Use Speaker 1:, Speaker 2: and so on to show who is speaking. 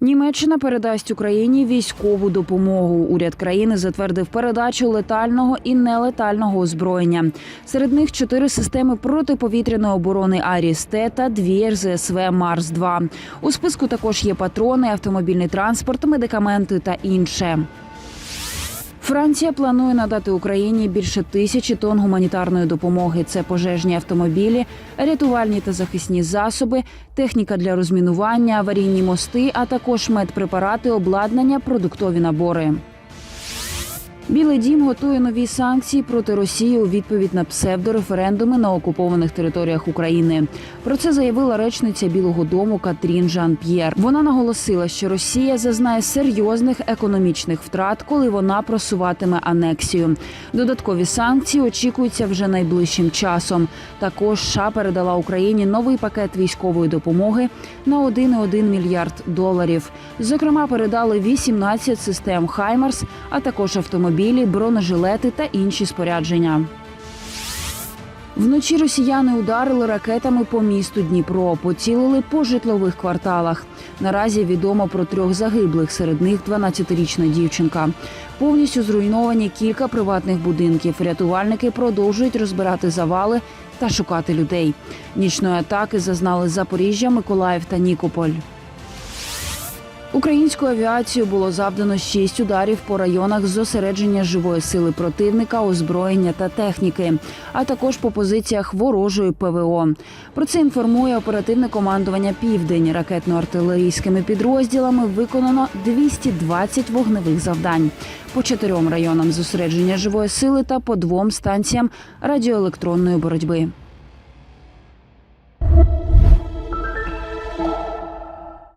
Speaker 1: Німеччина передасть Україні військову допомогу. Уряд країни затвердив передачу летального і нелетального озброєння. Серед них чотири системи протиповітряної оборони Аріс-Т та дві РЗСВ Марс 2 У списку також є патрони, автомобільний транспорт, медикаменти та інше. Франція планує надати Україні більше тисячі тонн гуманітарної допомоги. Це пожежні автомобілі, рятувальні та захисні засоби, техніка для розмінування, аварійні мости, а також медпрепарати, обладнання, продуктові набори. Білий дім готує нові санкції проти Росії у відповідь на псевдореферендуми на окупованих територіях України. Про це заявила речниця Білого Дому Катрін Жан П'єр. Вона наголосила, що Росія зазнає серйозних економічних втрат, коли вона просуватиме анексію. Додаткові санкції очікуються вже найближчим часом. Також США передала Україні новий пакет військової допомоги на 1,1 мільярд доларів. Зокрема, передали 18 систем Хаймарс, а також автомобілі, бронежилети та інші спорядження. Вночі росіяни ударили ракетами по місту Дніпро, поцілили по житлових кварталах. Наразі відомо про трьох загиблих, серед них 12-річна дівчинка. Повністю зруйновані кілька приватних будинків. Рятувальники продовжують розбирати завали та шукати людей. Нічної атаки зазнали Запоріжжя, Миколаїв та Нікополь. Українською авіацією було завдано шість ударів по районах зосередження живої сили противника, озброєння та техніки, а також по позиціях ворожої ПВО. Про це інформує оперативне командування Південь. Ракетно-артилерійськими підрозділами виконано 220 вогневих завдань по чотирьом районам зосередження живої сили та по двом станціям радіоелектронної боротьби.